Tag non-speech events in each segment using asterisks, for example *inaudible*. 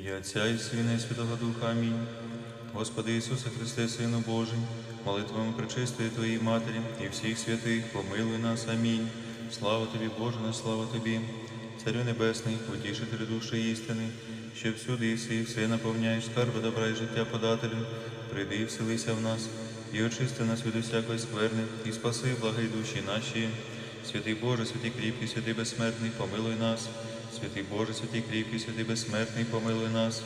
Ім'я Отця і Сина і Святого Духа. Амінь. Господи Ісусе Христе, Сину Божий, молитвами пречистої Твоїй Матері і всіх святих, помилуй нас. Амінь. Слава Тобі, Боже, на слава Тобі, Царю Небесний, утішителю душі істини, що всюди і всі, все наповняєш скарби добра і життя подателю, прийди і вселися в нас, і очисти нас від усякої скверни, і спаси, благай душі наші. Святий Боже, святий кріпкий, святий безсмертний, помилуй нас. Святий Боже, святий кріпкий, святий безсмертний, помилуй нас.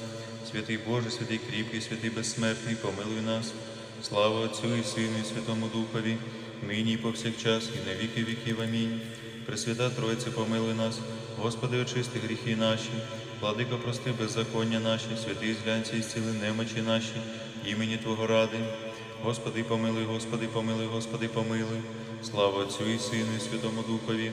Святий Боже, святий кріпкий, святий безсмертний, помилуй нас. Слава Отцю і Сину, і Святому Духові, нині і повсякчас, і на віки віків. Амінь. Пресвята Тройце, помилуй нас, Господи, очисти гріхи наші, владико, прости беззаконня наші, святий зглянці і зціли немочі наші, імені Твого ради. Господи, помилуй, Господи, помилуй, Господи, помилуй. Слава Отцю і Сину, і Святому Духові,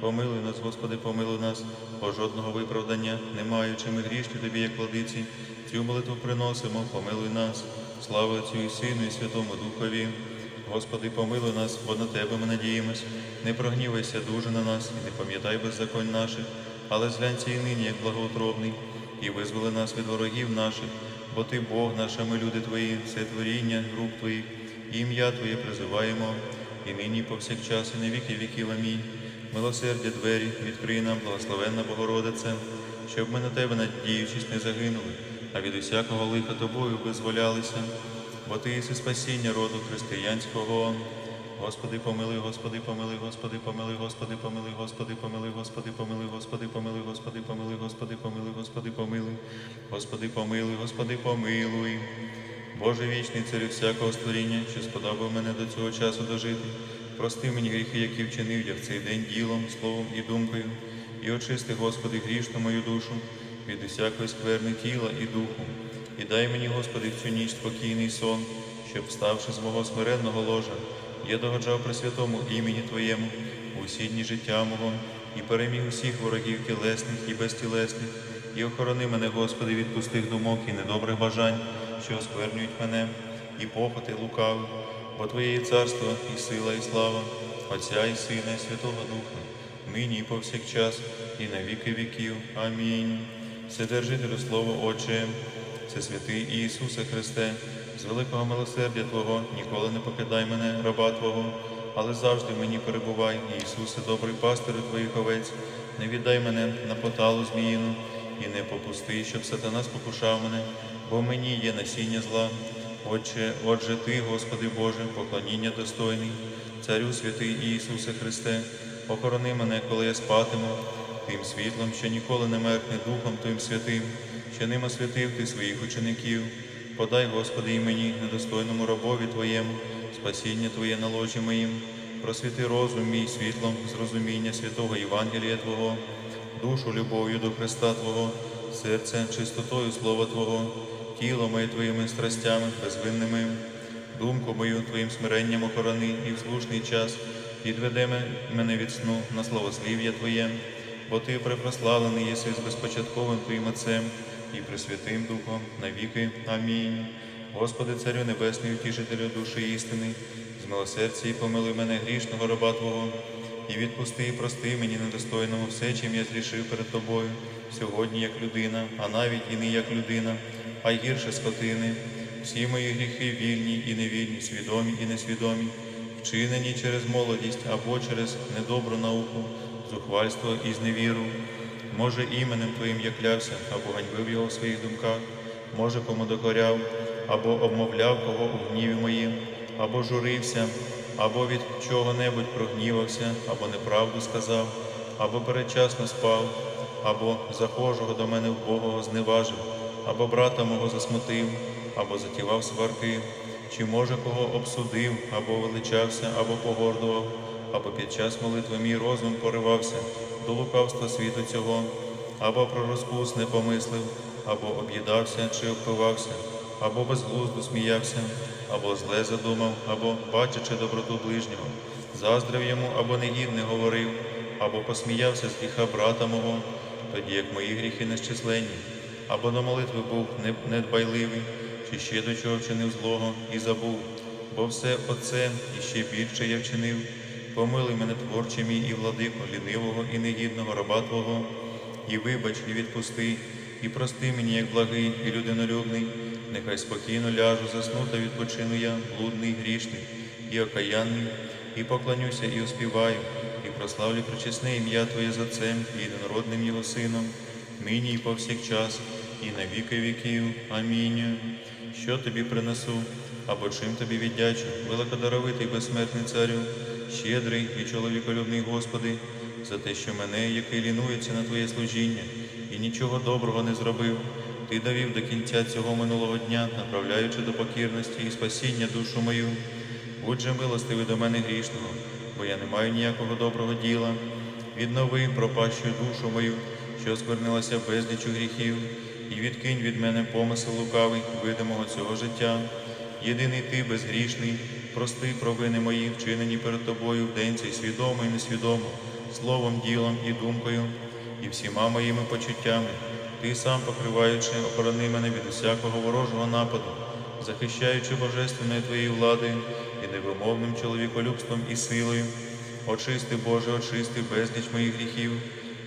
Помилуй нас, Господи, помилуй нас, бо жодного виправдання не маючи ми грішні Тобі, як владиці, цю молитву приносимо, помилуй нас. Слава Отцю і Сину, і Святому Духові. Господи, помилуй нас, бо на Тебе ми надіємось. Не прогнівайся дуже на нас, і не пам'ятай беззаконь наших, але зглянься і нині, як благоутробний, і визволи нас від ворогів наших, бо Ти Бог наш, ми люди Твої, все творіння рук Твоїх, і ім'я Твоє призиваємо, і нині, повсякчас, і на віки віків. Амінь. Милосердя двері, відкрий нам, благословенна Богородице, щоб ми на Тебе, надіючись, не загинули, а від усякого лиха Тобою визволялися, бо Ти єси спасіння роду християнського. Господи, помилуй, Господи, помилуй, Господи, помилуй, Господи, помилуй, Господи, помилуй, Господи, помилуй, Господи, помилуй, Господи, помилуй, Господи, помилуй, Господи, помилуй, Господи, помилуй, Господи, помилуй. Боже вічний царю всякого створіння, що сподобав мене до цього часу дожити. Прости мені гріхи, які вчинив я в цей день ділом, словом і думкою, і очисти, Господи, грішну мою душу від усякої скверни тіла і духу. І дай мені, Господи, в цю ніч спокійний сон, щоб, вставши з мого смиренного ложа, я догоджав при святому імені Твоєму у всі дні життя мого і переміг усіх ворогів тілесних і безтілесних, і охорони мене, Господи, від пустих думок і недобрих бажань, що осквернюють мене, і похоти лукавих, бо Твоє є царство, і сила, і слава, Отця і Сина, і Святого Духа, нині і повсякчас, і на віки віків. Амінь. Вседержителю Слово Отче, це святий Ісусе Христе, з великого милосердя Твого ніколи не покидай мене, раба Твого, але завжди мені перебувай, Ісусе, добрий пастирю Твоїх овець, не віддай мене на поталу зміїну, і не попусти, щоб сатана спокушав мене, бо мені є насіння зла. Отче, отже, Ти, Господи Боже, поклоніння достойний, Царю святий Ісусе Христе, охорони мене, коли я спатиму, тим світлом, що ніколи не меркне Духом Твоїм святим, що ним освятив Ти своїх учеників. Подай, Господи, і мені, недостойному рабові Твоєму, спасіння Твоє на ложі моїм, просвіти розум мій світлом, зрозуміння святого Євангелія Твого, душу любов'ю до Христа Твого, серце чистотою Слова Твого, тіло моє Твоїми страстями безвинними, думку мою Твоїм смиренням охорони і в слушний час підведе мене від сну на славослів'я Твоє, бо Ти препрославлений єси з безпочатковим Твоїм Отцем і Пресвятим Духом навіки. Амінь. Господи, Царю Небесний, утішителю душі істини, з милосердя і помилуй мене грішного раба Твого, і відпусти і прости мені недостойному все, чим я зрішив перед Тобою, сьогодні як людина, а навіть і не як людина, а й гірше скотини. Всі мої гріхи вільні і невільні, свідомі і несвідомі, вчинені через молодість або через недобру науку, зухвальство і зневіру. Може, іменем Твоїм я клявся або ганьбив його в своїх думках, може, кому докоряв, або обмовляв кого у гніві моїм, або журився, або від чого-небудь прогнівався, або неправду сказав, або передчасно спав, або захожого до мене вбогого зневажив, або брата мого засмутив, або затівав сварки, чи може кого обсудив, або величався, або погордував, або під час молитви мій розум поривався до лукавства світу цього, або про розпус не помислив, або об'їдався чи опивався, або безглузду сміявся, або зле задумав, або, бачачи доброту ближнього, заздрив йому або негідне говорив, або посміявся з гріха брата мого, тоді як мої гріхи нещисленні, або до молитви був недбайливий, чи ще до чого вчинив злого і забув, бо все оце і ще більше я вчинив. Помилуй мене, творче мій і владико, лінивого і негідного раба Твого, і вибач, і відпусти, і прости мені, як благий і людинолюбний, нехай спокійно ляжу, засну та відпочину я, блудний, грішний і окаянний, і поклонюся, і оспіваю, і прославлю причесне ім'я Твоє за Отцем і єдинородним Його Сином, нині і повсякчас, і на віки віків. Амінь. Що тобі принесу, або чим тобі віддячу, великодаровитий безсмертний царю, щедрий і чоловіколюбний Господи, за те, що мене, який лінується на Твоє служіння, і нічого доброго не зробив, Ти довів до кінця цього минулого дня, направляючи до покірності і спасіння душу мою. Будь же милостивий до мене грішного, бо я не маю ніякого доброго діла. Віднови пропащу душу мою, що сквернилася безлічу гріхів, і відкинь від мене помисел лукавий, видимого цього життя. Єдиний ти безгрішний, прости провини мої, вчинені перед тобою в день цей свідомо і несвідомо, словом, ділом і думкою, і всіма моїми почуттями. Ти сам покриваючи, охорони мене від усякого ворожого нападу, захищаючи божественною твоєю владою і невимовним чоловіколюбством і силою. Очисти, Боже, очисти безліч моїх гріхів,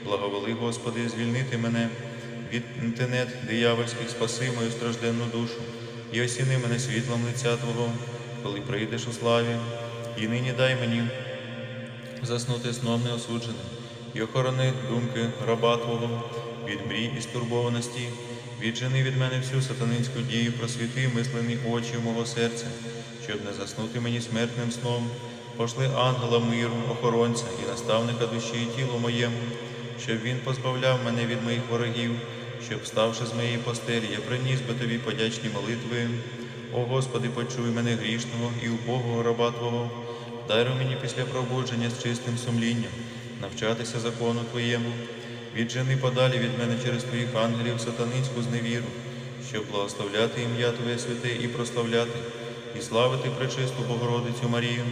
благоволи, Господи, звільнити мене від тенет диявольських, спаси мою стражденну душу, і осіни мене світлом лиця Твого, коли прийдеш у славі, і нині дай мені заснути сном неосудженим, і охорони думки раба Твого від мрій і стурбованості, віджени від мене всю сатанинську дію, просвіти мислені очі мого серця, щоб не заснути мені смертним сном. Пошли ангела миру, охоронця і наставника душі і тілу моєму, щоб він позбавляв мене від моїх ворогів, щоб, вставши з моєї постелі, я приніс би тобі подячні молитви. О Господи, почуй мене грішного і убогого раба Твого, дай мені після пробудження з чистим сумлінням, навчатися закону Твоєму, віджени подалі від мене через Твоїх ангелів сатанинську зневіру, щоб благословляти ім'я Твоє святе і прославляти, і славити пречисту Богородицю Марію,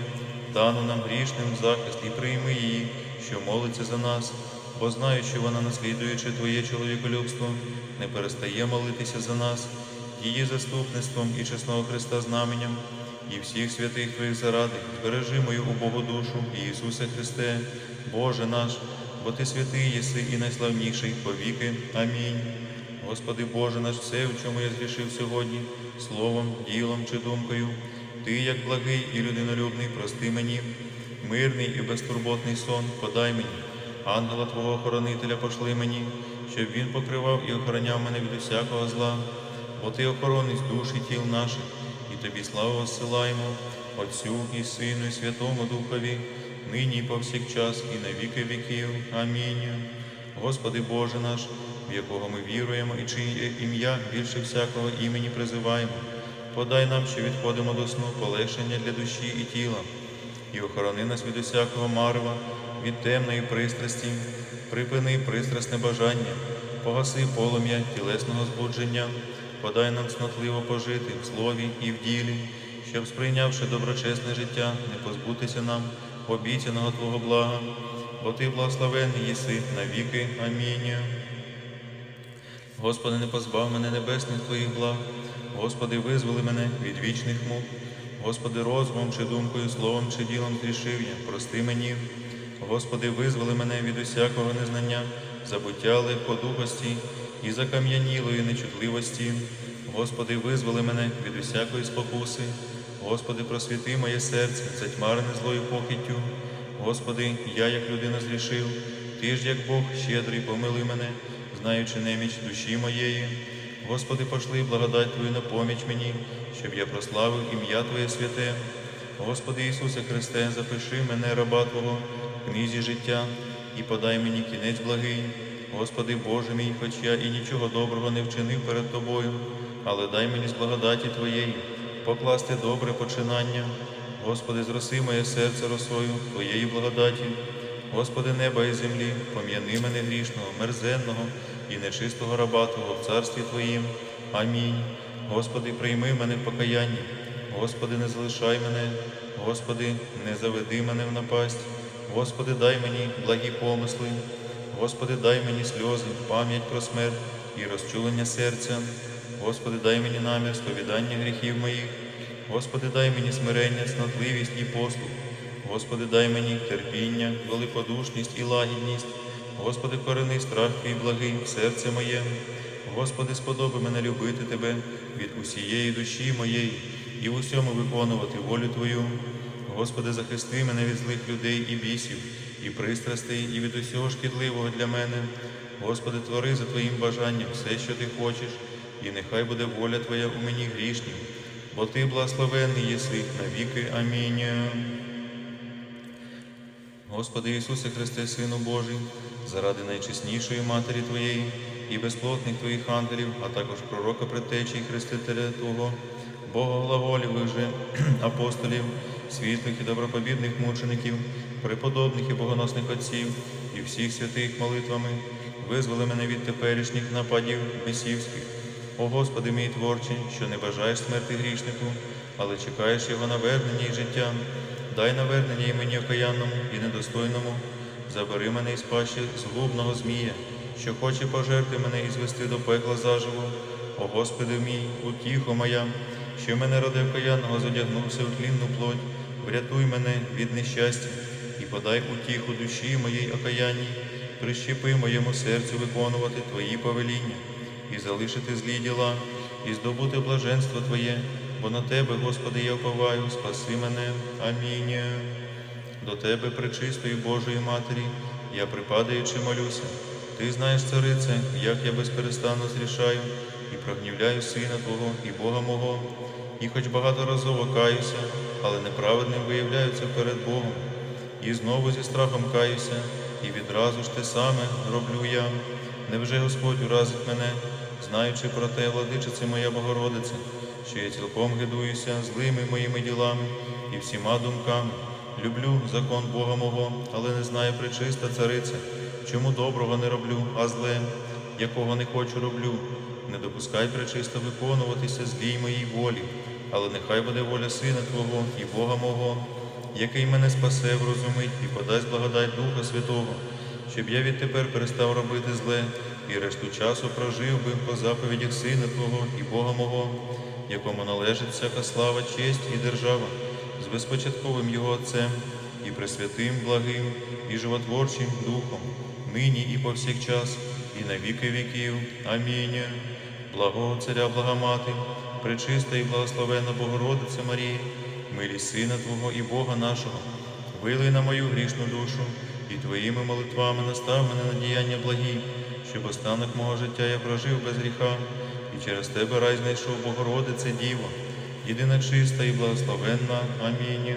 дану нам грішним захист і прийми її, що молиться за нас, бо знаю, що вона, наслідуючи Твоє чоловіколюбство, не перестає молитися за нас, її заступництвом і чесного Христа знаменем, і всіх святих Твоїх заради, збережи мою убогу душу, Ісусе Христе, Боже наш, бо Ти святий єси і найславніший повіки. Амінь. Господи Боже наш, все, в чому я згрішив сьогодні, словом, ділом чи думкою, Ти, як благий і людинолюбний, прости мені, мирний і безтурботний сон подай мені, ангела Твого охоронителя пошли мені, щоб він покривав і охороняв мене від усякого зла, бо Ти охоронець душ і тіл наших, і Тобі славу осилаємо, Отцю і Сину, і Святому Духові, нині і повсякчас, і на віки віків. Амінь. Господи Боже наш, в якого ми віруємо і чиє ім'я більше всякого імені призиваємо. Подай нам, що відходимо до сну, полегшення для душі і тіла, і охорони нас від усякого марва, від темної пристрасті, припини пристрасне бажання, погаси полум'я тілесного збудження, подай нам цнотливо пожити в слові і в ділі, щоб, сприйнявши доброчесне життя, не позбутися нам обіцяного Твого блага, бо Ти благословенний єси навіки. Амінь. Господи, не позбав мене небесних Твоїх благ, Господи, визволи мене від вічних мук. Господи, розумом чи думкою, словом чи ділом зрішив я, прости мені. Господи, визволи мене від усякого незнання, забуття легкодухості і закам'янілої нечутливості. Господи, визволи мене від усякої спокуси. Господи, просвіти моє серце, затьмарене злою похиттю. Господи, я, як людина, зрішив, Ти ж, як Бог, щедрий, помилуй мене, знаючи неміч душі моєї. Господи, пошли благодать Твою на поміч мені, щоб я прославив ім'я Твоє святе. Господи Ісусе Христе, запиши мене, раба Твого, книзі життя, і подай мені кінець благий. Господи Боже мій, хоч я і нічого доброго не вчинив перед Тобою, але дай мені з благодаті Твоєї покласти добре починання. Господи, зроси моє серце росою Твоєї благодаті. Господи, неба і землі, пом'яни мене грішного, мерзенного, і нечистого раба Твого в царстві Твоїм. Амінь. Господи, прийми мене в покаянні. Господи, не залишай мене, Господи, не заведи мене в напасть. Господи, дай мені благі помисли. Господи, дай мені сльози, пам'ять про смерть і розчулення серця. Господи, дай мені намір сповідання гріхів моїх. Господи, дай мені смирення, снотливість і послуг. Господи, дай мені терпіння, великодушність і лагідність. Господи, корени страх твій благий серце моє. Господи, сподоби мене любити Тебе від усієї душі моєї і в усьому виконувати волю Твою. Господи, захисти мене від злих людей і бісів, і пристрастей, і від усього шкідливого для мене. Господи, твори за Твоїм бажанням все, що Ти хочеш, і нехай буде воля Твоя у мені грішній, бо Ти благословенний єси навіки. Амінь. Господи Ісусе Христе, Сину Божий, заради найчеснішої Матері Твоєї і безплотних Твоїх ангелів, а також пророка предтечі і Хрестителя Твого, Бога глаголівих же *clears throat* апостолів, світлих і доброповідних мучеників, преподобних і богоносних отців і всіх святих молитвами, визволи мене від теперішніх нападів бесівських. О Господи мій творчий, що не бажаєш смерти грішнику, але чекаєш його навернення і життя. Дай навернення і мені окаянному і недостойному, забери мене із пащі згубного змія, що хоче пожерти мене і звести до пекла заживо. О Господи мій, утіхо моя, що мене роди окаянного зодягнувся у тлінну плоть, врятуй мене від нещастя і подай утіху душі моїй окаянній, прищепи моєму серцю виконувати Твої повеління і залишити злі діла, і здобути блаженство Твоє, бо на Тебе, Господи, я вповаю, спаси мене. Амінь. До Тебе, пречистої Божої Матері, я припадаючи молюся. Ти знаєш, царице, як я безперестанно зрішаю і прогнівляю Сина Твого і Бога мого, і хоч багаторазово каюся, але неправедним виявляюся перед Богом. І знову зі страхом каюся, і відразу ж те саме роблю я. Невже Господь уразить мене, знаючи про те, владичице моя Богородице, що я цілком гидуюся злими моїми ділами і всіма думками. Люблю закон Бога мого, але не знаю причиста цариця, чому доброго не роблю, а зле, якого не хочу роблю. Не допускай причисто виконуватися злій моїй волі, але нехай буде воля Сина Твого і Бога мого, який мене спасе, врозумить і подасть благодать Духа Святого, щоб я відтепер перестав робити зле і решту часу прожив би по заповідях Сина Твого і Бога мого, якому належить всяка слава, честь і держава, з безпочатковим Його Отцем і пресвятим, благим і животворчим Духом, нині і повсякчас, і на віки віків. Амінь. Благого Царя, благомати, пречиста і благословенна Богородиця Марія, милість Сина Твого і Бога нашого, вилий на мою грішну душу, і Твоїми молитвами настав мене на діяння благі, щоб останок мого життя я прожив без гріха, і через Тебе рай знайшов Богородице Діва, єдина чиста і благословенна. Амінь.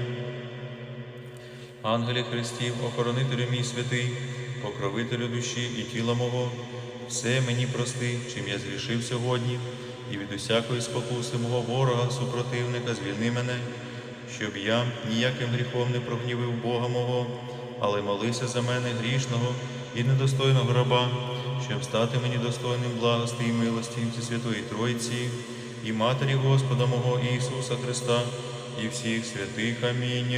Ангелі Христів, охоронителю мій святий, покровителю душі і тіла мого, все мені прости, чим я зрішив сьогодні, і від усякої спокуси мого ворога, супротивника, звільни мене, щоб я ніяким гріхом не прогнівив Бога мого, але молися за мене грішного і недостойного раба, щоб стати мені достойним благости і милості зі Святої Тройці і Матері Господа мого Ісуса Христа і всіх святих. Амінь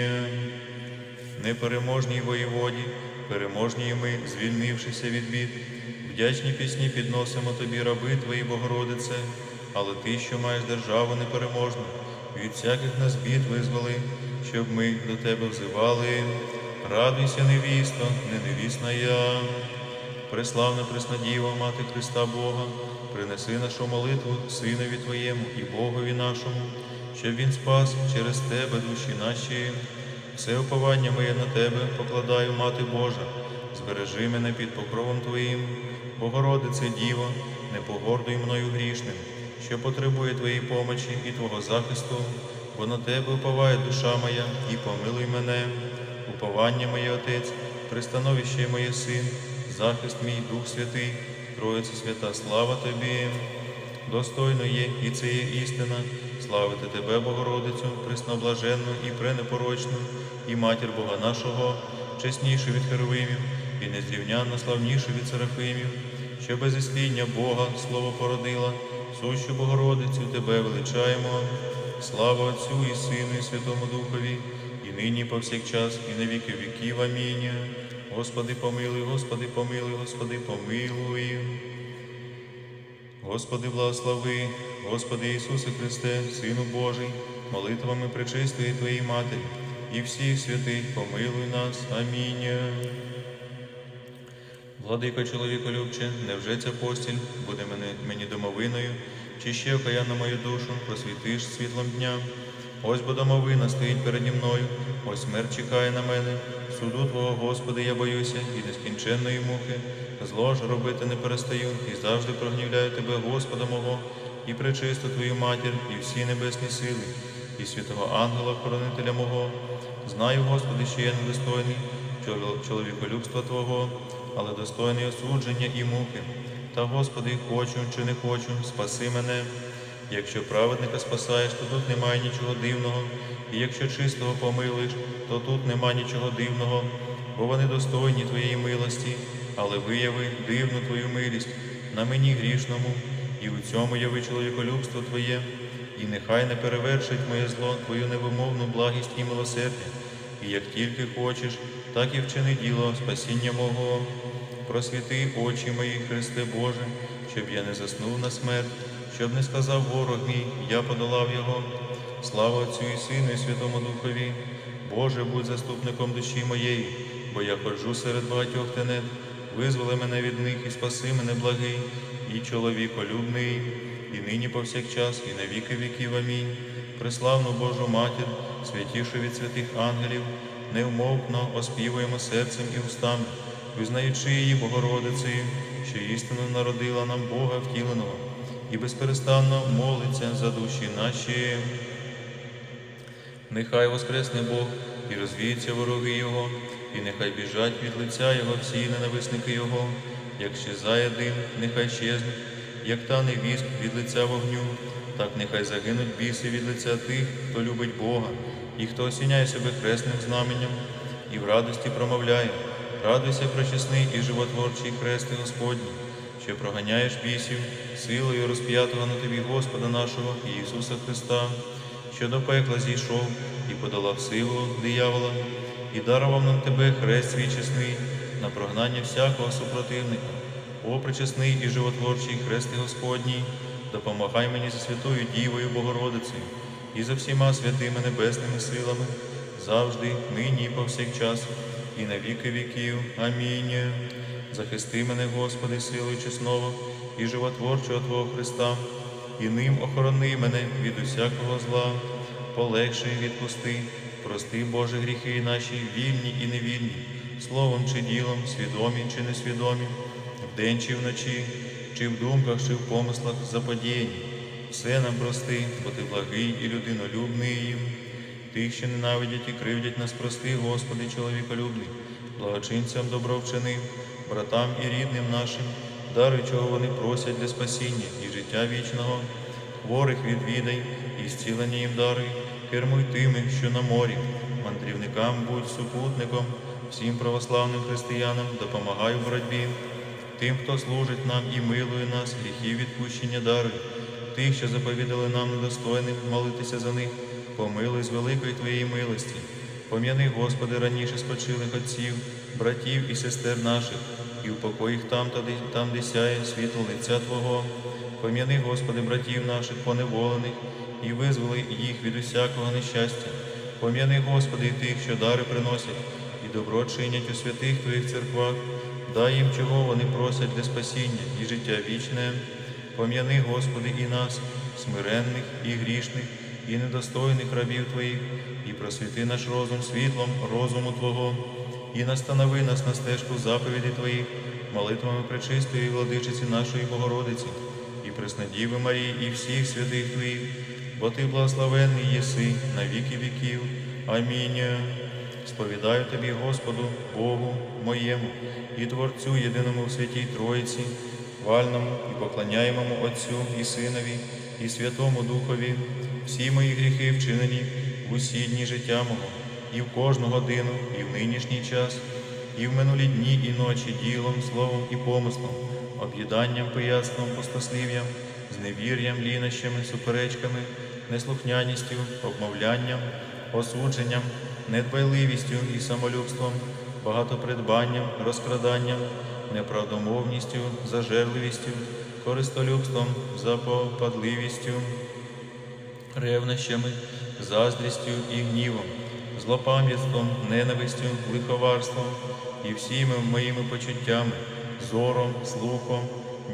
непереможній воєводі, переможні ми, звільнившися від бід, вдячні пісні підносимо тобі, раби твої, Богородице, але ти, що маєш державу непереможну, від всяких нас бід визволи, щоб ми до тебе взивали. Радуйся, невісто, не невісна я. Преславна Преснодіва, Мати Христа Бога, принеси нашу молитву Синові Твоєму і Богові нашому, щоб Він спас через Тебе душі наші. Все уповання моє на Тебе покладаю, Мати Божа, збережи мене під покровом Твоїм, Богородице Діво, не погордуй мною грішним, що потребує Твоєї помочі і Твого захисту, бо на Тебе уповає душа моя, і помилуй мене, уповання моє Отець, пристановище моє Син, захист мій Дух Святий, Троїця свята, слава Тобі. Достойно є, і це є істина, славити Тебе, Богородицю, пресноблаженну і пренепорочну, і матір Бога нашого, чеснішу від Херовимів, і незрівнянно славнішу від Серафимів, що без ісління Бога слово породила, сущу Богородицю Тебе величаємо. Слава Отцю і Сину, і Святому Духові, і нині, повсякчас, і на віки віків. Амінь. Господи, помилуй, Господи, помилуй, Господи, помилуй. Господи, благослови, Господи Ісусе Христе, Сину Божий, молитвами пречистої Твоєї Матері і всіх святих помилуй нас. Амінь. Владико чоловіколюбче, невже ця постіль буде мені домовиною, чи ще окаянно мою душу просвітиш світлом дня? Ось бо домовина стоїть переді мною, ось смерть чекає на мене. Суду Твого, Господи, я боюся, і нескінченної муки. Зло ж робити не перестаю, і завжди прогнівляю Тебе, Господа мого, і пречисту Твою матір, і всі небесні сили, і святого ангела, хоронителя мого. Знаю, Господи, що я недостойний чоловіколюбства Твого, але достойний осудження і муки. Та, Господи, хочу чи не хочу, спаси мене. Якщо праведника спасаєш, то тут немає нічого дивного, і якщо чистого помилуєш, то тут нема нічого дивного, бо вони достойні Твоєї милості, але вияви дивну Твою милість на мені грішному, і у цьому яви чоловіколюбство Твоє, і нехай не перевершить моє зло Твою невимовну благість і милосердя. І як тільки хочеш, так і вчини діло спасіння мого. Просвіти очі мої, Христе Боже, щоб я не заснув на смерть, щоб не сказав ворог мій, я подолав його. Слава Отцю і Сину, і Святому Духові. Боже, будь заступником душі моєї, бо я ходжу серед багатьох тенет. Визволи мене від них і спаси мене благий, і чоловіколюбний, і нині повсякчас, і на віки віків. Амінь. Преславну Божу Матір, святішу від святих ангелів, невмовно оспівуємо серцем і устами, визнаючи її Богородицею, що істину народила нам Бога втіленого, і безперестанно молиться за душі наші. Нехай воскресне Бог і розвіються вороги Його, і нехай біжать від лиця Його всі ненависники Його, як щезає дим, нехай щезнуть, як тане віск від лиця вогню, так нехай загинуть біси від лиця тих, хто любить Бога, і хто осіняє себе хресним знаменням, і в радості промовляє, радуйся, пречесний і животворчий хрести Господній, що проганяєш бісів силою розп'ятого на тобі Господа нашого Ісуса Христа що до пекла зійшов і подолав силу диявола, і дарував нам тебе хрест свій чесний на прогнання всякого супротивника. О, причесний і животворчий хрести Господній, допомагай мені за святою Дівою Богородицею і за всіма святими небесними силами, завжди, нині і повсякчас, і на віки віків. Амінь. Захисти мене, Господи, силою чесного і животворчого Твого Христа, і ним охорони мене від усякого зла, полегши і відпусти, прости, Боже, гріхи наші, вільні і невільні, словом чи ділом, свідомі чи несвідомі, вдень чи вночі, чи в думках, чи в помислах заподіяні. Все нам прости, бо ти благий і людинолюбний їм. Тих, що ненавидять і кривдять нас, прости, Господи, чоловіколюбний, благочинцям добро вчинив, братам і рідним нашим, даруй, чого вони просять для спасіння і життя вічного, хворих відвідай, і зцілення їм даруй, кермуй тими, що на морі, мандрівникам будь супутником, всім православним християнам допомагай у боротьбі, тим, хто служить нам і милує нас, гріхів відпущення даруй, тих, що заповідали нам недостойним молитися за них, помилуй з великої Твоєї милості. Пом'яни, Господи, раніше спочилих отців, братів і сестер наших, і упокой їх там, там, де сяє світло лиця Твого. Пом'яни, Господи, братів наших поневолених, і визволи їх від усякого нещастя. Пом'яни, Господи, і тих, що дари приносять, і добро чинять у святих Твоїх церквах, дай їм, чого вони просять для спасіння і життя вічне. Пом'яни, Господи, і нас, смиренних і грішних, і недостойних рабів Твоїх, і просвіти наш розум світлом розуму Твого, і настанови нас на стежку заповіді Твоїх, молитвами пречистої владичиці нашої Богородиці, і Преснодіви Марії, і всіх святих Твоїх, бо Ти благословенний єси на віки віків. Амінь. Сповідаю Тобі, Господу, Богу моєму і Творцю єдиному в святій Троїці, хвальному і поклоняємому Отцю і Синові, і Святому Духові, всі мої гріхи вчинені в усі дні життя мого, і в кожну годину, і в нинішній час, і в минулі дні і ночі ділом, словом і помислом, об'їданням, пияцтвом, пустослів'ям, зневір'ям, лінощами, суперечками, неслухняністю, обмовлянням, осудженням, недбайливістю і самолюбством, багатопридбанням, розкраданням, неправдомовністю, зажерливістю, користолюбством, запопадливістю, ревнощами, заздрістю і гнівом, злопам'ятством, ненавистю, лиховарством і всіми моїми почуттями, зором, слухом,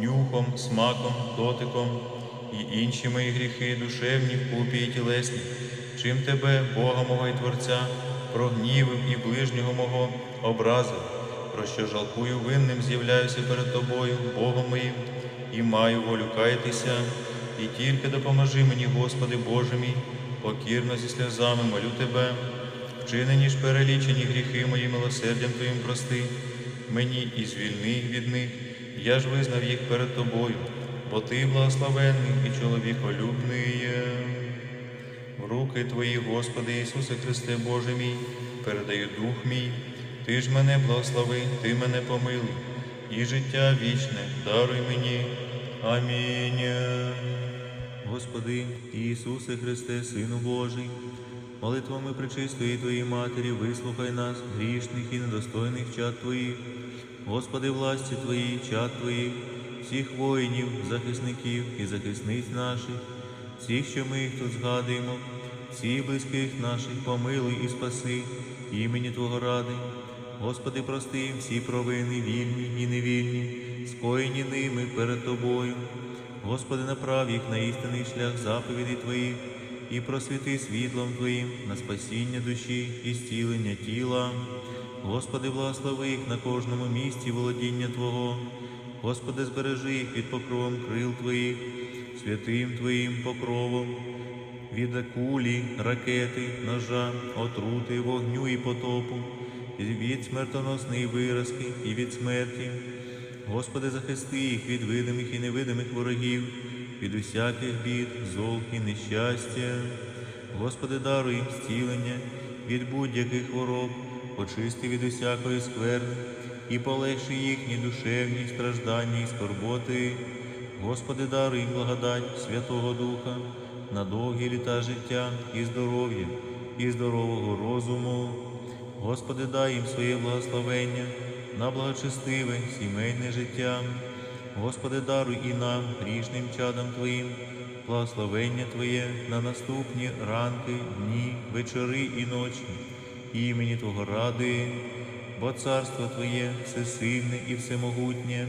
нюхом, смаком, дотиком і інші мої гріхи, душевні, вкупі і тілесні, чим тебе, Бога мого і Творця, прогнівив і ближнього мого образив, про що жалкую винним з'являюся перед тобою, Богом моїм, і маю волю каятися, і тільки допоможи мені, Господи Боже мій, покірно зі сльозами молю Тебе, вчинені ж перелічені гріхи мої милосердям Твоїм прости, мені і звільни від них, я ж визнав їх перед Тобою, бо Ти благословенний і чоловіколюбний. Руки Твої, Господи Ісусе Христе Боже мій, передаю дух мій, Ти ж мене благослови, Ти мене помилуй, і життя вічне даруй мені. Амінь. Господи Ісусе Христе, Сину Божий, молитвами причистої Твоїй Матері, вислухай нас, грішних і недостойних чад Твоїх, Господи, власті Твої, чад Твоїх, всіх воїнів, захисників і захисниць наших, всіх, що ми їх тут згадуємо, всіх близьких наших помилуй і спаси, імені Твого ради. Господи, прости їм всі провини, вільні і невільні, скоєні ними перед Тобою. Господи, направ їх на істинний шлях заповідей Твоїх і просвіти світлом Твоїм на спасіння душі і зцілення тіла. Господи, благослови їх на кожному місці володіння Твого. Господи, збережи їх під покровом крил Твоїх, святим Твоїм покровом, від кулі, ракети, ножа, отрути, вогню і потопу, від смертоносної виразки і від смерті. Господи, захисти їх від видимих і невидимих ворогів, від усяких бід, зол і нещастя. Господи, даруй їм зцілення від будь-яких хвороб, очисти від усякої скверни і полегши їхні душевні страждання і скорботи. Господи, даруй благодать Святого Духа на довгі літа життя і здоров'я, і здорового розуму. Господи, дай їм своє благословення на благочестиве сімейне життя. Господи, даруй і нам, грішним чадам Твоїм, благословення Твоє на наступні ранки, дні, вечори і ночі, імені Твого ради, бо царство Твоє всесильне і всемогутнє,